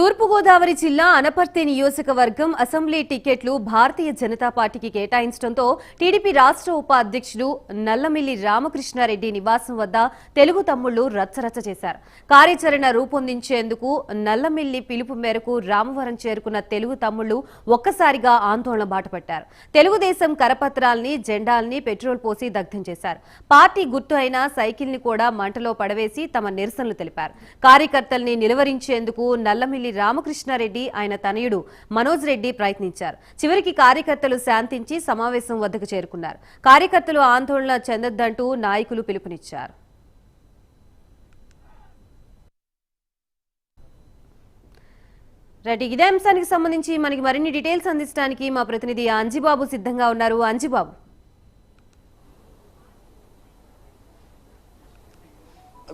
తూర్పుగోదావరి జిల్లా అనపర్తి నియోజకవర్గం అసెంబ్లీ టికెట్లు భారతీయ జనతా పార్టీకి కేటాయించడంతో టీడీపీ రాష్ట్ర ఉపాధ్యక్షులు నల్లమిల్లి రామకృష్ణారెడ్డి నివాసం వద్ద తెలుగు తమ్ముళ్ళు రచ్చరచ్చ చేశారు. కార్యాచరణ రూపొందించేందుకు నల్లమిల్లి పిలుపు మేరకు రామవరం చేరుకున్న తెలుగు తమ్ముళ్ళు ఒక్కసారిగా ఆందోళన బాటపట్టారు. తెలుగుదేశం కరపత్రాల్ని జెండాల్ని పెట్రోల్ పోసి దగ్ధం చేశారు. పార్టీ గుర్తు అయిన సైకిల్ని కూడా మంటలో పడవేసి తమ నిరసనలు తెలిపారు. కార్యకర్తల్ని నిలువరించేందుకు నల్లమిల్లి రామకృష్ణారెడ్డి ఆయన తనయుడు మనోజ్ రెడ్డి ప్రయత్నించారు. చివరికి కార్యకర్తలు శాంతించి సమావేశం వద్దకు చేరుకున్నారు. కార్యకర్తలు ఆందోళన చెందొద్దంటూ నాయకులు పిలుపునిచ్చారు. రెడ్డి ఇదే అంశానికి సంబంధించి మనకి మరిన్ని డీటెయిల్స్ అందించడానికి మా ప్రతినిధి అంజిబాబు సిద్ధంగా ఉన్నారు. అంజిబాబు.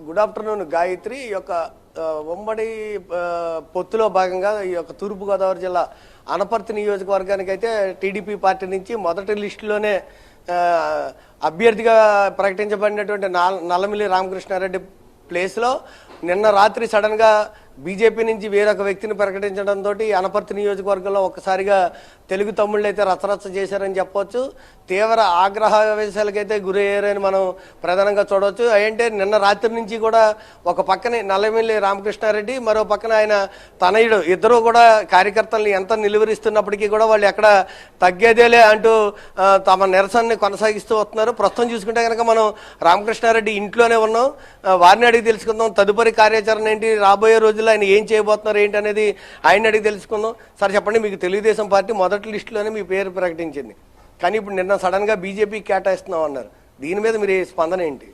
Good afternoon Gayatri. ఈ యొక్క ఉమ్మడి పొత్తులో భాగంగా ఈ యొక్క తూర్పుగోదావరి జిల్లా అనపర్తి నియోజకవర్గానికి అయితే టీడీపీ పార్టీ నుంచి మొదటి లిస్టులోనే అభ్యర్థిగా ప్రకటించబడినటువంటి నాల్- నల్లమిల్లి రామకృష్ణారెడ్డి ప్లేస్లో నిన్న రాత్రి సడన్గా బీజేపీ నుంచి వేరొక వ్యక్తిని ప్రకటించడంతో అనపర్తి నియోజకవర్గంలో ఒక్కసారిగా తెలుగు తమ్ముళ్ళు అయితే రచ్చరచ్చ చేశారని చెప్పవచ్చు తీవ్ర ఆగ్రహావేశాలకైతే గురయ్యారని మనం ప్రధానంగా చూడవచ్చు ఏంటంటే నిన్న రాత్రి నుంచి కూడా ఒక పక్కనే నల్లమిల్లి రామకృష్ణారెడ్డి మరో పక్కన ఆయన తనయుడు. ఇద్దరు కూడా కార్యకర్తల్ని ఎంత నిలువరిస్తున్నప్పటికీ కూడా వాళ్ళు ఎక్కడ తగ్గేదేలే అంటూ తమ నిరసనని కొనసాగిస్తూ వస్తున్నారు. ప్రస్తుతం చూసుకుంటే కనుక మనం రామకృష్ణారెడ్డి ఇంట్లోనే ఉన్నాం. వారిని అడిగి తెలుసుకుందాం. తదుపరి కార్యాచరణ ఏంటి? రాబోయే రోజుల్లో ఆయన ఏం చేయబోతున్నారు ఏంటి అనేది ఆయన అడిగి తెలుసుకుందాం. సార్ చెప్పండి మీకు తెలుగుదేశం పార్టీ మొదటి లిస్టులోనే మీ పేరు ప్రకటించింది. కానీ ఇప్పుడు నిన్న సడన్గా బీజేపీ కేటాయిస్తున్నాం అన్నారు. దీని మీద మీరు స్పందన ఏంటి?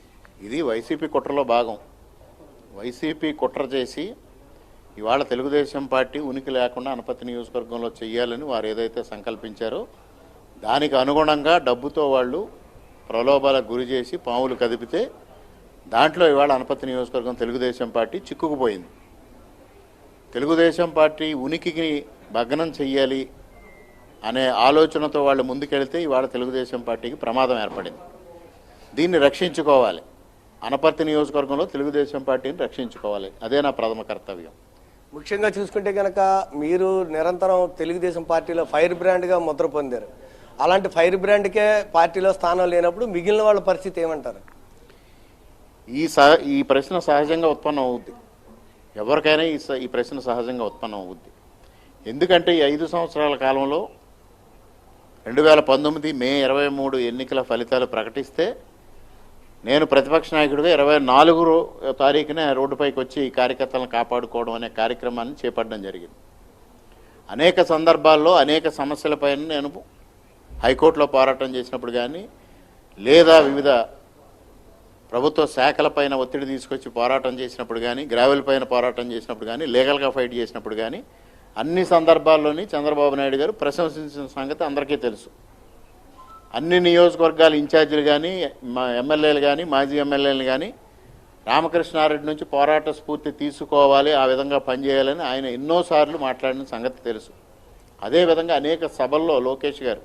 ఇది వైసీపీ కుట్రలో భాగం. వైసీపీ కుట్ర చేసి ఇవాళ తెలుగుదేశం పార్టీ ఉనికి లేకుండా అనపతి నియోజకవర్గంలో చేయాలని వారు ఏదైతే సంకల్పించారో దానికి అనుగుణంగా డబ్బుతో వాళ్ళు ప్రలోభాలకు గురి చేసి పాములు కదిపితే దాంట్లో ఇవాళ అనపతి నియోజకవర్గం తెలుగుదేశం పార్టీ చిక్కుకుపోయింది. తెలుగుదేశం పార్టీ ఉనికిని భగ్నం చెయ్యాలి అనే ఆలోచనతో వాళ్ళు ముందుకెళ్తే ఇవాళ తెలుగుదేశం పార్టీకి ప్రమాదం ఏర్పడింది. దీన్ని రక్షించుకోవాలి. అనపర్తి నియోజకవర్గంలో తెలుగుదేశం పార్టీని రక్షించుకోవాలి. అదే నా ప్రథమ కర్తవ్యం. ముఖ్యంగా చూసుకుంటే కనుక మీరు నిరంతరం తెలుగుదేశం పార్టీలో ఫైర్ బ్రాండ్గా ముద్ర పొందారు. అలాంటి ఫైర్ బ్రాండ్కే పార్టీలో స్థానం లేనప్పుడు మిగిలిన వాళ్ళ పరిస్థితి ఏమంటారు? ఈ సహ ఈ ప్రశ్న సహజంగా ఉత్పన్నం అవుద్ది. ఎవరికైనా ఈ స- ఈ ప్రశ్న సహజంగా ఉత్పన్నం అవుద్ది. ఎందుకంటే ఈ ఐదు సంవత్సరాల కాలంలో రెండు వేల పంతొమ్మిది మే ఇరవై మూడు ఎన్నికల ఫలితాలు ప్రకటిస్తే నేను ప్రతిపక్ష నాయకుడిగా ఇరవై నాలుగు తారీఖున రోడ్డుపైకి వచ్చి ఈ కార్యకర్తలను కాపాడుకోవడం అనే కార్యక్రమాన్ని చేపట్టడం జరిగింది. అనేక సందర్భాల్లో అనేక సమస్యలపైన నేను హైకోర్టులో పోరాటం చేసినప్పుడు కానీ లేదా వివిధ ప్రభుత్వ శాఖలపైన ఒత్తిడి తీసుకొచ్చి పోరాటం చేసినప్పుడు కానీ గ్రావెల్ పైన పోరాటం చేసినప్పుడు కానీ లీగల్గా ఫైట్ చేసినప్పుడు కానీ అన్ని సందర్భాల్లోని చంద్రబాబు నాయుడు గారు ప్రశంసించిన సంగతి అందరికీ తెలుసు. అన్ని నియోజకవర్గాల ఇన్ఛార్జీలు కానీ మా ఎమ్మెల్యేలు కానీ మాజీ ఎమ్మెల్యేలు కానీ రామకృష్ణారెడ్డి నుంచి పోరాట స్ఫూర్తి తీసుకోవాలి ఆ విధంగా పనిచేయాలని ఆయన ఎన్నోసార్లు మాట్లాడిన సంగతి తెలుసు. అదేవిధంగా అనేక సభల్లో లోకేష్ గారు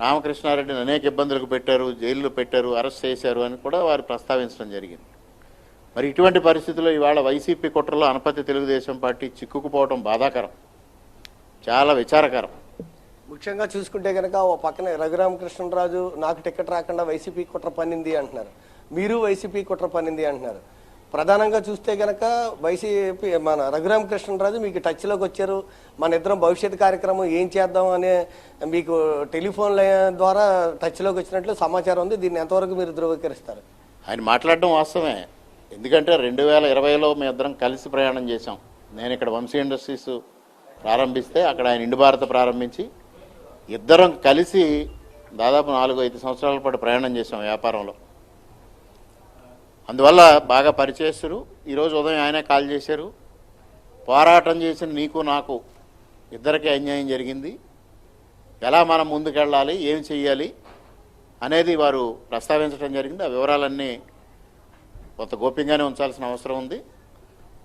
రామకృష్ణారెడ్డిని అనేక ఇబ్బందులకు పెట్టారు జైల్లో పెట్టారు అరెస్ట్ చేశారు అని కూడా వారు ప్రస్తావించడం జరిగింది. మరి ఇటువంటి పరిస్థితుల్లో ఇవాళ వైసీపీ కుట్రలో అనపతి తెలుగుదేశం పార్టీ చిక్కుకుపోవడం బాధాకరం. చాలా విచారకరం. ముఖ్యంగా చూసుకుంటే కనుక ఓ పక్కన రఘురామకృష్ణరాజు నాకు టికెట్ రాకుండా వైసీపీ కుట్ర పన్నింది అంటున్నారు. మీరు వైసీపీ కుట్ర పన్నింది అంటున్నారు. ప్రధానంగా చూస్తే కనుక వైసీపీ మన రఘురామకృష్ణరాజు మీకు టచ్లోకి వచ్చారు. మన ఇద్దరం భవిష్యత్ కార్యక్రమం ఏం చేద్దాం అనే మీకు టెలిఫోన్ ద్వారా టచ్లోకి వచ్చినట్లు సమాచారం ఉంది. దీన్ని ఎంతవరకు మీరు ధృవీకరిస్తారు? ఆయన మాట్లాడడం వాస్తవమే. ఎందుకంటే రెండు వేల ఇరవైలో మేము ఇద్దరం కలిసి ప్రయాణం చేశాం. నేను ఇక్కడ వంశీ ఇండస్ట్రీస్ ప్రారంభిస్తే అక్కడ ఆయన ఇండు భారత ప్రారంభించి ఇద్దరం కలిసి దాదాపు నాలుగు ఐదు సంవత్సరాల పాటు ప్రయాణం చేశాం వ్యాపారంలో. అందువల్ల బాగా పరిచయస్తులు. ఈరోజు ఉదయం ఆయనే కాల్ చేశారు. పోరాటం చేసిన నీకు నాకు ఇద్దరికీ అన్యాయం జరిగింది. ఎలా మనం ముందుకెళ్ళాలి? ఏం చెయ్యాలి? అనేది వారు ప్రస్తావించడం జరిగింది. ఆ వివరాలన్నీ కొంత గోప్యంగానే ఉంచాల్సిన అవసరం ఉంది.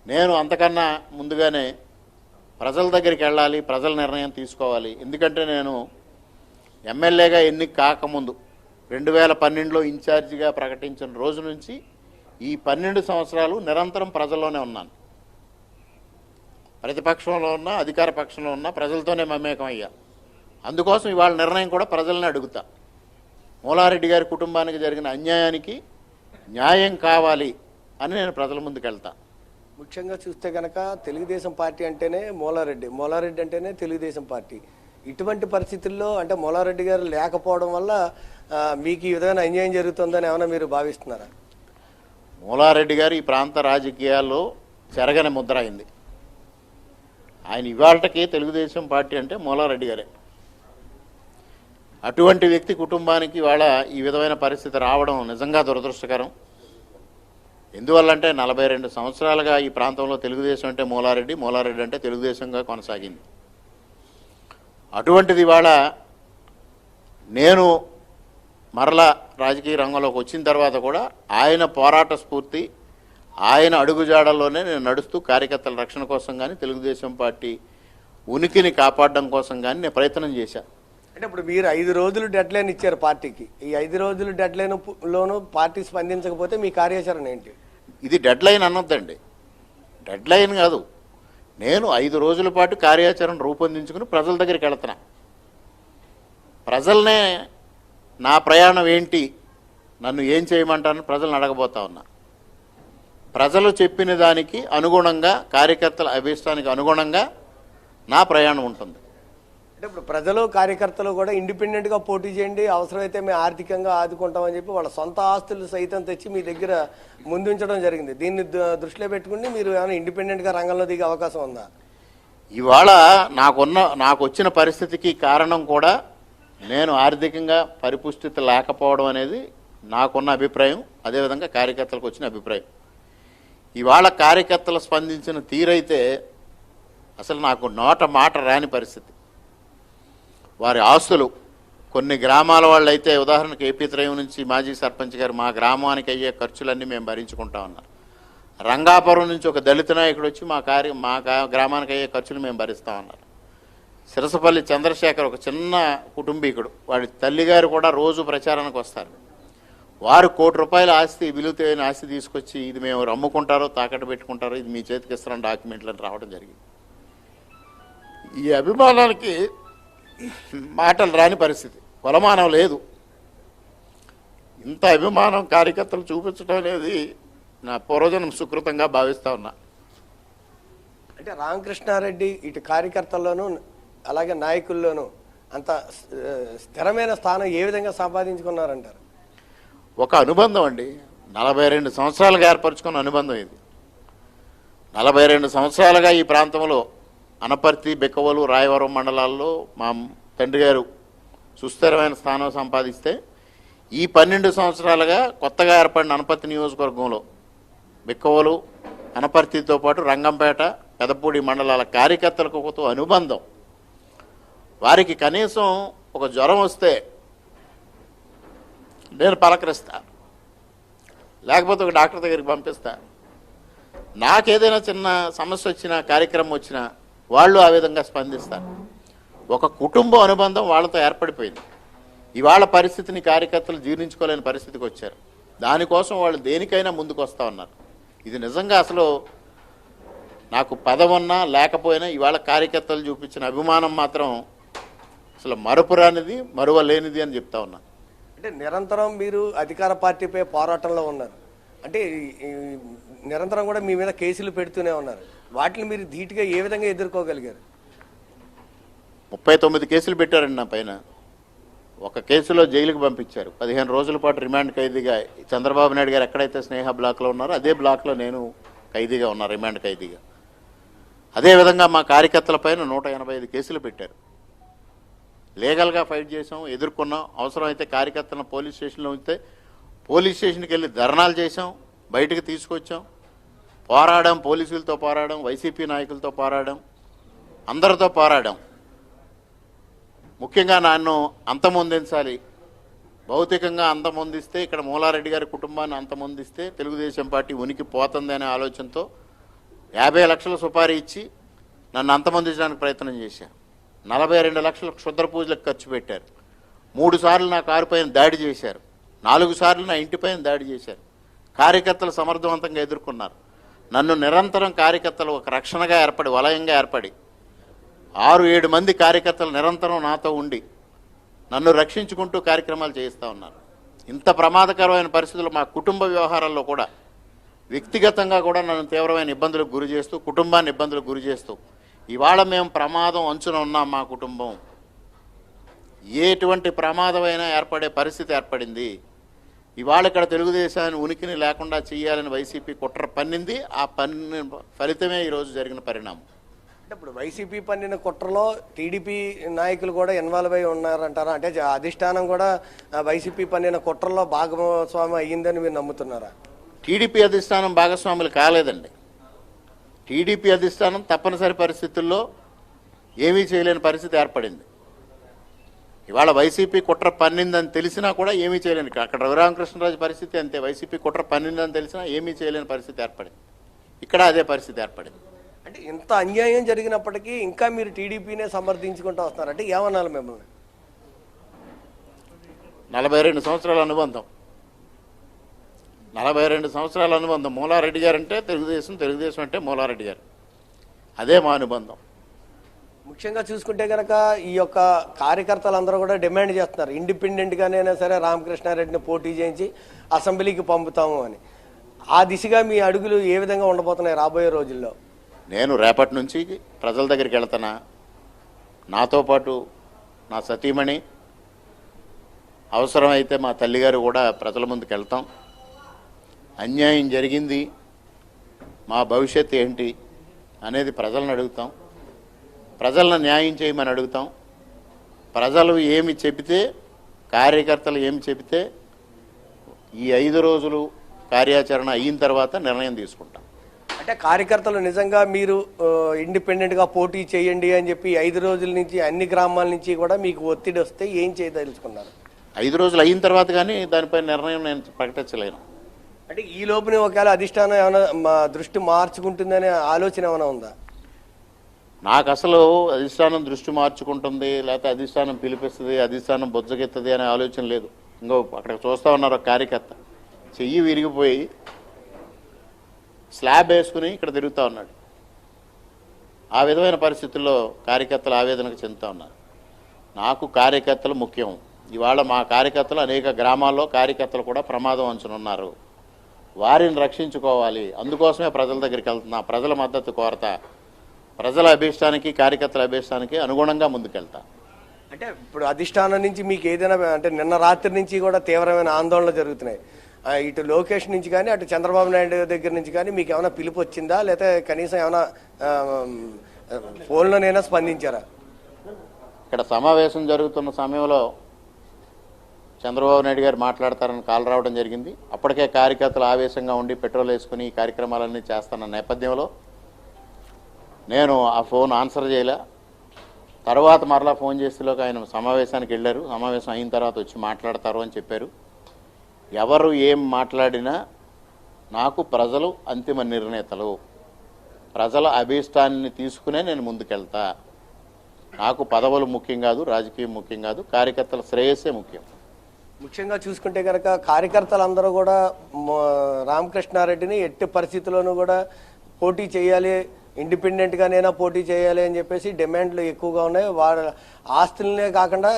నేను అంతకన్నా ముందుగానే ప్రజల దగ్గరికి వెళ్ళాలి ప్రజల నిర్ణయం తీసుకోవాలి. ఎందుకంటే నేను ఎమ్మెల్యేగా ఎన్నిక కాకముందు రెండు వేల పన్నెండులో ఇన్ఛార్జిగా ప్రకటించిన రోజు నుంచి ఈ పన్నెండు సంవత్సరాలు నిరంతరం ప్రజల్లోనే ఉన్నాను. ప్రతిపక్షంలో ఉన్నా అధికార పక్షంలో ఉన్నా ప్రజలతోనే మమేకం అయ్యా. అందుకోసం ఇవాళ నిర్ణయం కూడా ప్రజల్ని అడుగుతా. మూలారెడ్డి గారి కుటుంబానికి జరిగిన అన్యాయానికి న్యాయం కావాలి అని నేను ప్రజల ముందుకు వెళ్తా ముఖ్యంగా చూస్తే కనుక తెలుగుదేశం పార్టీ అంటేనే మూలారెడ్డి మూలారెడ్డి అంటేనే తెలుగుదేశం పార్టీ. ఇటువంటి పరిస్థితుల్లో అంటే మూలారెడ్డి గారు లేకపోవడం వల్ల మీకు ఈ విధమైన అన్యాయం జరుగుతుందని ఏమైనా మీరు భావిస్తున్నారా? మూలారెడ్డి గారు ఈ ప్రాంత రాజకీయాల్లో చెరగని ముద్ర అయింది. ఆయన ఇవాళకి తెలుగుదేశం పార్టీ అంటే మూలారెడ్డి గారే. అటువంటి వ్యక్తి కుటుంబానికి ఇవాళ ఈ విధమైన పరిస్థితి రావడం నిజంగా దురదృష్టకరం. ఎందువల్లంటే నలభై రెండు సంవత్సరాలుగా ఈ ప్రాంతంలో తెలుగుదేశం అంటే మూలారెడ్డి మూలారెడ్డి అంటే తెలుగుదేశంగా కొనసాగింది. అటువంటిది ఇవాళ నేను మరలా రాజకీయ రంగంలోకి వచ్చిన తర్వాత కూడా ఆయన పోరాట స్ఫూర్తి ఆయన అడుగుజాడల్లోనే నేను నడుస్తూ కార్యకర్తల రక్షణ కోసం కానీ తెలుగుదేశం పార్టీ ఉనికిని కాపాడడం కోసం కానీ నేను ప్రయత్నం చేశాను అంటే ఇప్పుడు మీరు ఐదు రోజులు డెడ్ లైన్ ఇచ్చారు పార్టీకి. ఈ ఐదు రోజులు డెడ్ లైన్ లోను పార్టీ స్పందించకపోతే మీ కార్యాచరణ ఏంటి? ఇది డెడ్ లైన్ అనొద్దండి. డెడ్ లైన్ కాదు. నేను ఐదు రోజుల పాటు కార్యాచరణ రూపొందించుకుని ప్రజల దగ్గరికి వెళుతున్నా. ప్రజలనే నా ప్రయాణం ఏంటి? నన్ను ఏం చేయమంటారని ప్రజలను అడగబోతా ఉన్నా. ప్రజలు చెప్పిన దానికి అనుగుణంగా కార్యకర్తల అభిష్టానికి అనుగుణంగా నా ప్రయాణం ఉంటుంది. అంటే ఇప్పుడు ప్రజలు కార్యకర్తలు కూడా ఇండిపెండెంట్గా పోటీ చేయండి అవసరమైతే మేము ఆర్థికంగా ఆదుకుంటామని చెప్పి వాళ్ళ సొంత ఆస్తులు సైతం తెచ్చి మీ దగ్గర ముందుంచడం జరిగింది. దీన్ని ద- దృష్టిలో పెట్టుకుని మీరు ఏమైనా ఇండిపెండెంట్గా రంగంలో దిగే అవకాశం ఉందా? ఇవాళ నాకున్న నాకు వచ్చిన పరిస్థితికి కారణం కూడా నేను ఆర్థికంగా పరిపుష్టిత లేకపోవడం అనేది నాకున్న అభిప్రాయం అదేవిధంగా కార్యకర్తలకు వచ్చిన అభిప్రాయం. ఇవాళ కార్యకర్తలు స్పందించిన తీరైతే అసలు నాకు నోట మాట రాని పరిస్థితి. వారి ఆస్తులు కొన్ని గ్రామాల వాళ్ళు అయితే ఉదాహరణకు ఏపీ త్రయం నుంచి మాజీ సర్పంచ్ గారు మా గ్రామానికి అయ్యే ఖర్చులన్నీ మేము భరించుకుంటా ఉన్నారు. రంగాపురం నుంచి ఒక దళిత నాయకుడు వచ్చి మా కార్య మా గ్రామానికి అయ్యే ఖర్చులు మేము భరిస్తా ఉన్నారు. సిరసపల్లి చంద్రశేఖర్ ఒక చిన్న కుటుంబీకుడు. వాడి తల్లిగారు కూడా రోజు ప్రచారానికి వస్తారు. వారు కోటి రూపాయల ఆస్తి విలువైన ఆస్తి తీసుకొచ్చి ఇది మేము అమ్ముకుంటారో తాకట్టు పెట్టుకుంటారో ఇది మీ చేతికి ఇస్తారని డాక్యుమెంట్లు రావడం జరిగింది. ఈ అభిమానానికి మాటలు రాని పరిస్థితి. కొలమానం లేదు. ఇంత అభిమానం కార్యకర్తలు చూపించడం అనేది నా పూర్వజనం సుకృతంగా భావిస్తా ఉన్నా. అంటే రామకృష్ణారెడ్డి ఇటు కార్యకర్తల్లోనూ అలాగే నాయకుల్లోనూ అంత స్థిరమైన స్థానం ఏ విధంగా సంపాదించుకున్నారంటారు? ఒక అనుబంధం అండి. నలభై రెండు సంవత్సరాలుగా ఏర్పరచుకున్న అనుబంధం ఇది. నలభై రెండు సంవత్సరాలుగా ఈ ప్రాంతంలో అనపర్తి బెక్కవలు రాయవరం మండలాల్లో మా తండ్రి గారు సుస్థిరమైన స్థానం సంపాదిస్తే ఈ పన్నెండు సంవత్సరాలుగా కొత్తగా ఏర్పడిన అనపర్తి నియోజకవర్గంలో బిక్కవలు అనపర్తితో పాటు రంగంపేట పెదపూడి మండలాల కార్యకర్తలకు ఒక అనుబంధం. వారికి కనీసం ఒక జ్వరం వస్తే నేను పలకరిస్తా. లేకపోతే ఒక డాక్టర్ దగ్గరికి పంపిస్తా. నాకేదైనా చిన్న సమస్య వచ్చినా కార్యక్రమం వచ్చినా వాళ్ళు ఆ విధంగా స్పందిస్తారు ఒక కుటుంబ అనుబంధం వాళ్ళతో ఏర్పడిపోయింది. ఇవాళ పరిస్థితిని కార్యకర్తలు జీర్ణించుకోలేని పరిస్థితికి వచ్చారు. దానికోసం వాళ్ళు దేనికైనా ముందుకు వస్తూ ఉన్నారు. ఇది నిజంగా అసలు నాకు పదవున్నా లేకపోయినా ఇవాళ కార్యకర్తలు చూపించిన అభిమానం మాత్రం అసలు మరపురానిది మరువలేనిది అని చెప్తా ఉన్నా. అంటే నిరంతరం మీరు అధికార పార్టీపై పోరాటంలో ఉన్నారు. అంటే నిరంతరం కూడా మీ మీద కేసులు పెడుతూనే ఉన్నారు. వాటిని మీరు ధీటుగా ఏ విధంగా ఎదుర్కోగలిగారు? ముప్పై తొమ్మిది కేసులు పెట్టారండి నా పైన. ఒక కేసులో జైలుకు పంపించారు. పదిహేను రోజుల పాటు రిమాండ్ ఖైదీగా చంద్రబాబు నాయుడు గారు ఎక్కడైతే స్నేహ బ్లాక్లో ఉన్నారో అదే బ్లాక్లో నేను ఖైదీగా ఉన్నా రిమాండ్ ఖైదీగా. అదేవిధంగా మా కార్యకర్తల పైన నూట ఎనభై ఐదు కేసులు పెట్టారు. లీగల్గా ఫైట్ చేసాం ఎదుర్కొన్నాం. అవసరమైతే కార్యకర్తలను పోలీస్ స్టేషన్లో ఉంచితే పోలీస్ స్టేషన్కి వెళ్ళి ధర్నాలు చేసాం బయటకు తీసుకొచ్చాం. పోరాడడం పోలీసులతో పోరాడడం వైసీపీ నాయకులతో పోరాడడం అందరితో పోరాడాం. ముఖ్యంగా నన్ను అంతమొందించాలి. భౌతికంగా అంతమొందిస్తే ఇక్కడ మూలారెడ్డి గారి కుటుంబాన్ని అంతమొందిస్తే తెలుగుదేశం పార్టీ ఉనికి పోతుంది అనే ఆలోచనతో యాభై లక్షల సుపారీ ఇచ్చి నన్ను అంతమొందించడానికి ప్రయత్నం చేశారు. నలభై రెండు లక్షల క్షుద్ర పూజలకు ఖర్చు పెట్టారు. మూడు సార్లు నా కారు పైన దాడి చేశారు. నాలుగు సార్లు నా ఇంటిపైన దాడి చేశారు. కార్యకర్తలు సమర్థవంతంగా ఎదుర్కొన్నారు. నన్ను నిరంతరం కార్యకర్తలు ఒక రక్షణగా ఏర్పడి వలయంగా ఏర్పడి ఆరు ఏడు మంది కార్యకర్తలు నిరంతరం నాతో ఉండి నన్ను రక్షించుకుంటూ కార్యక్రమాలు చేయిస్తూ ఉన్నారు. ఇంత ప్రమాదకరమైన పరిస్థితులు మా కుటుంబ వ్యవహారాల్లో కూడా వ్యక్తిగతంగా కూడా నన్ను తీవ్రమైన ఇబ్బందులకు గురి చేస్తూ కుటుంబాన్ని ఇబ్బందులకు గురి చేస్తూ ఇవాళ మేము ప్రమాదం అంచున ఉన్నాం మా కుటుంబం. ఎటువంటి ప్రమాదమైనా ఏర్పడే పరిస్థితి ఏర్పడింది. ఇవాళ ఇక్కడ తెలుగుదేశాన్ని ఉనికిని లేకుండా చేయాలని వైసీపీ కుట్ర పన్నింది. ఆ పన్ని ఫలితమే ఈరోజు జరిగిన పరిణామం. అంటే ఇప్పుడు వైసీపీ పన్నిన కుట్రలో టీడీపీ నాయకులు కూడా ఇన్వాల్వ్ అయి ఉన్నారంటారా? అంటే అధిష్టానం కూడా వైసీపీ పన్నిన కుట్రలో భాగస్వామి అయ్యిందని మీరు నమ్ముతున్నారా? టీడీపీ అధిష్టానం భాగస్వాములు కాలేదండి. టీడీపీ అధిష్టానం తప్పనిసరి పరిస్థితుల్లో ఏమీ చేయలేని పరిస్థితి ఏర్పడింది. ఇవాళ వైసీపీ కుట్ర పన్నిందని తెలిసినా కూడా ఏమీ చేయలేని అక్కడ రఘురామకృష్ణరాజు పరిస్థితి అంతే. వైసీపీ కుట్ర పన్నిందని తెలిసినా ఏమీ చేయలేని పరిస్థితి ఏర్పడింది. ఇక్కడ అదే పరిస్థితి ఏర్పడింది. అంటే ఇంత అన్యాయం జరిగినప్పటికీ ఇంకా మీరు టీడీపీనే సమర్థించుకుంటూ వస్తున్నారు. అంటే ఏమనాలి మిమ్మల్ని? నలభై రెండు సంవత్సరాల అనుబంధం. నలభై రెండు సంవత్సరాల అనుబంధం మూలారెడ్డి గారు అంటే తెలుగుదేశం తెలుగుదేశం అంటే మూలారెడ్డి గారు. అదే మా అనుబంధం. ముఖ్యంగా చూసుకుంటే కనుక ఈ యొక్క కార్యకర్తలందరూ కూడా డిమాండ్ చేస్తున్నారు. ఇండిపెండెంట్ గానైనా సరే రామకృష్ణారెడ్డిని పోటీ చేయించి అసెంబ్లీకి పంపుతాము అని. ఆ దిశగా మీ అడుగులు ఏ విధంగా ఉండబోతున్నాయి రాబోయే రోజుల్లో? నేను రేపటి నుంచి ప్రజల దగ్గరికి వెళ్తానా? నాతో పాటు నా సతీమణి అవసరమైతే మా తల్లిగారు కూడా ప్రజల ముందుకు వెళ్తాం. అన్యాయం జరిగింది. మా భవిష్యత్తు ఏంటి అనేది ప్రజలను అడుగుతాం. ప్రజలను న్యాయం చేయమని అడుగుతాం. ప్రజలు ఏమి చెబితే కార్యకర్తలు ఏమి చెబితే ఈ ఐదు రోజులు కార్యాచరణ అయిన తర్వాత నిర్ణయం తీసుకుంటాం. అంటే కార్యకర్తలు నిజంగా మీరు ఆ, ఇండిపెండెంట్గా పోటీ చేయండి అని చెప్పి ఐదు రోజుల నుంచి అన్ని గ్రామాల నుంచి కూడా మీకు ఒత్తిడి వస్తే ఏం చేయదలుచుకున్నారు ఐదు రోజులు అయిన తర్వాత కానీ దానిపై నిర్ణయం నేను ప్రకటించలేను. అంటే ఈ లోపునే ఒకవేళ అధిష్టానం ఏమైనా మా దృష్టి మార్చుకుంటుందనే ఆలోచన ఏమైనా ఉందా? నాకు అసలు అధిష్టానం దృష్టి మార్చుకుంటుంది లేకపోతే అధిష్టానం పిలిపిస్తుంది అధిష్టానం బొజ్జగెత్తది అనే ఆలోచన లేదు. ఇంకో అక్కడ చూస్తా ఉన్నారు కార్యకర్త. చెయ్యి విరిగిపోయి స్లాబ్ వేసుకుని ఇక్కడ తిరుగుతూ ఉన్నాడు. ఆ విధమైన పరిస్థితుల్లో కార్యకర్తలు ఆవేదనకు చెందుతూ ఉన్నారు. నాకు కార్యకర్తలు ముఖ్యం. ఇవాళ మా కార్యకర్తలు అనేక గ్రామాల్లో కార్యకర్తలు కూడా ప్రమాదం అంచునున్నారు వారిని రక్షించుకోవాలి. అందుకోసమే ప్రజల దగ్గరికి వెళ్తున్నా. ప్రజల మద్దతు కోరతా. ప్రజల అభీష్టానికి కార్యకర్తల అభీష్టానికి అనుగుణంగా ముందుకెళ్తా. అంటే ఇప్పుడు అధిష్టానం నుంచి మీకు ఏదైనా అంటే నిన్న రాత్రి నుంచి కూడా తీవ్రమైన ఆందోళనలు జరుగుతున్నాయి. ఇటు లోకేష్ నుంచి కానీ అటు చంద్రబాబు నాయుడు దగ్గర నుంచి కానీ మీకు ఏమైనా పిలుపు వచ్చిందా? లేకపోతే కనీసం ఏమైనా ఫోన్లోనైనా స్పందించారా? ఇక్కడ సమావేశం జరుగుతున్న సమయంలో చంద్రబాబు నాయుడు గారు మాట్లాడతారని కాల్ రావడం జరిగింది. అప్పటికే కార్యకర్తలు ఆవేశంగా ఉండి పెట్రోల్ వేసుకుని ఈ కార్యక్రమాలన్నీ చేస్తున్న నేపథ్యంలో నేను ఆ ఫోన్ ఆన్సర్ చేయలే. తర్వాత మరలా ఫోన్ చేసేలోకి ఆయన సమావేశానికి వెళ్ళారు. సమావేశం అయిన తర్వాత వచ్చి మాట్లాడతారు అని చెప్పారు. ఎవరు ఏం మాట్లాడినా నాకు ప్రజలు అంతిమ నిర్ణేతలు. ప్రజల అభీష్టాన్ని తీసుకునే నేను ముందుకెళ్తా. నాకు పదవులు ముఖ్యం కాదు రాజకీయం ముఖ్యం కాదు కార్యకర్తల శ్రేయస్సే ముఖ్యం. ముఖ్యంగా చూసుకుంటే కనుక కార్యకర్తలందరూ కూడా రామకృష్ణారెడ్డిని ఎట్టి పరిస్థితుల్లోనూ కూడా పోటీ చేయాలి ఇండిపెండెంట్గానైనా పోటీ చేయాలి అని చెప్పేసి డిమాండ్లు ఎక్కువగా ఉన్నాయి. వాళ్ళ ఆస్తులనే కాకుండా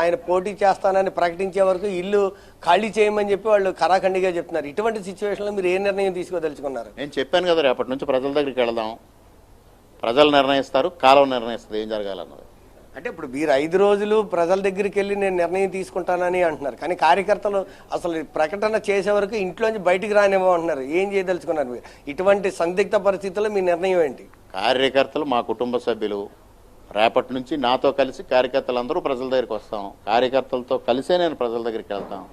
ఆయన పోటీ చేస్తానని ప్రకటించే వరకు ఇల్లు ఖాళీ చేయమని చెప్పి వాళ్ళు కరాఖండిగా చెప్తున్నారు. ఇటువంటి సిచ్యువేషన్లో మీరు ఏ నిర్ణయం తీసుకోదలుచుకున్నారు? నేను చెప్పాను కదా రేపటి నుంచి ప్రజల దగ్గరికి వెళదాం. ప్రజలు నిర్ణయిస్తారు కాలం నిర్ణయిస్తుంది. ఏం జరగాలన్నది? అంటే ఇప్పుడు మీరు ఐదు రోజులు ప్రజల దగ్గరికి వెళ్ళి నేను నిర్ణయం తీసుకుంటానని అంటున్నారు. కానీ కార్యకర్తలు అసలు ప్రకటన చేసే వరకు ఇంట్లోంచి బయటికి రానివ్వ అంటున్నారు. ఏం చేయదలుచుకున్నారు మీరు? ఇటువంటి సందిగ్ధ పరిస్థితుల్లో మీ నిర్ణయం ఏంటి? కార్యకర్తలు మా కుటుంబ సభ్యులు రేపటి నుంచి నాతో కలిసి కార్యకర్తలందరూ ప్రజల దగ్గరికి వస్తాం. కార్యకర్తలతో కలిసే నేను ప్రజల దగ్గరికి వెళ్తాం.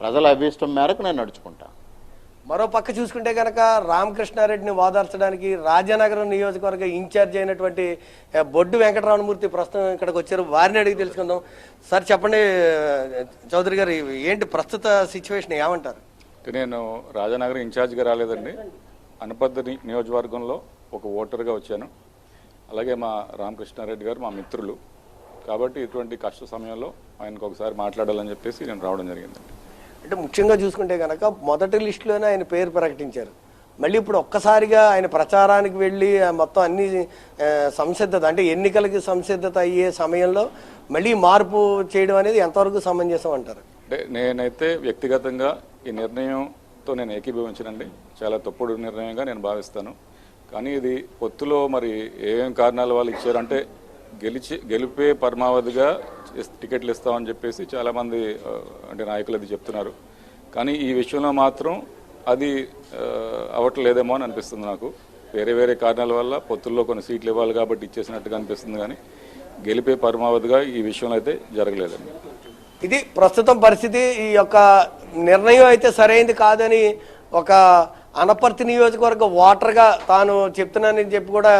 ప్రజల అభీష్టం మేరకు నేను నడుచుకుంటాను. మరో పక్క చూసుకుంటే కనుక రామకృష్ణారెడ్డిని వాదార్చడానికి రాజానగరం నియోజకవర్గ ఇన్ఛార్జ్ అయినటువంటి బొడ్డు వెంకటరామమూర్తి ప్రస్తుతం ఇక్కడికి వచ్చారు. వారిని అడిగి తెలుసుకుందాం. సార్ చెప్పండి చౌదరి గారు ఏంటి ప్రస్తుత సిచ్యువేషన్ ఏమంటారు? నేను రాజానగరం ఇన్ఛార్జ్గా రాలేదండి. అనపర్తి ని- నియోజకవర్గంలో ఒక ఓటర్గా వచ్చాను. అలాగే మా రామకృష్ణారెడ్డి గారు మా మిత్రులు. కాబట్టి ఇటువంటి కష్ట సమయంలో ఆయనకు ఒకసారి మాట్లాడాలని చెప్పేసి నేను రావడం జరిగిందండి. అంటే ముఖ్యంగా చూసుకుంటే కనుక మొదటి లిస్టులోనే ఆయన పేరు ప్రకటించారు. మళ్ళీ ఇప్పుడు ఒక్కసారిగా ఆయన ప్రచారానికి వెళ్ళి ఆ మొత్తం అన్ని సంసిద్ధత అంటే ఎన్నికలకి సంసిద్ధత అయ్యే సమయంలో మళ్ళీ మార్పు చేయడం అనేది ఎంతవరకు సమంజసం అంటారు? అంటే నేనైతే వ్యక్తిగతంగా ఈ నిర్ణయంతో నేను ఏకీభవించనండి. చాలా తప్పుడు నిర్ణయంగా నేను భావిస్తాను. కానీ ఇది పొత్తులో మరి ఏమేం కారణాల వాళ్ళు ఇచ్చారంటే గెలిచి గెలిపే పరమావధిగా టికెట్లు ఇస్తామని చెప్పేసి చాలామంది అంటే నాయకులు అది చెప్తున్నారు. కానీ ఈ విషయంలో మాత్రం అది అవ్వట్లేదేమో అని అనిపిస్తుంది నాకు. వేరే వేరే కారణాల వల్ల పొత్తుల్లో కొన్ని సీట్లు ఇవ్వాలి కాబట్టి ఇచ్చేసినట్టుగా అనిపిస్తుంది కానీ గెలిపే పరమావధిగా ఈ విషయంలో అయితే జరగలేదండి. ఇది ప్రస్తుతం పరిస్థితి ఈ యొక్క నిర్ణయం అయితే సరైంది కాదని ఒక అనపర్తి నియోజకవర్గ ఓటర్గా తాను చెప్తున్నానని చెప్పి కూడా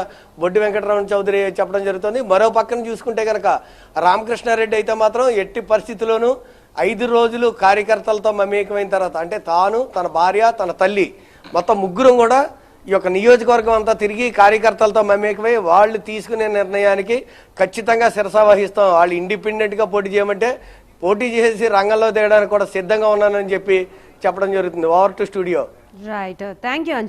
బొడ్డి వెంకటరమణ చౌదరి చెప్పడం జరుగుతుంది. మరో పక్కన చూసుకుంటే కనుక రామకృష్ణారెడ్డి అయితే మాత్రం ఎట్టి పరిస్థితుల్లోనూ ఐదు రోజులు కార్యకర్తలతో మమేకమైన తర్వాత అంటే తాను తన భార్య తన తల్లి మొత్తం ముగ్గురం కూడా ఈ యొక్క నియోజకవర్గం అంతా తిరిగి కార్యకర్తలతో మమేకమై వాళ్ళు తీసుకునే నిర్ణయానికి ఖచ్చితంగా శిరస వహిస్తాం. వాళ్ళు ఇండిపెండెంట్గా పోటీ చేయమంటే పోటీ చేసి రంగంలో తేయడానికి కూడా సిద్ధంగా ఉన్నానని చెప్పి చెప్పడం జరుగుతుంది. Over to studio. Right. Uh, thank you, Anju.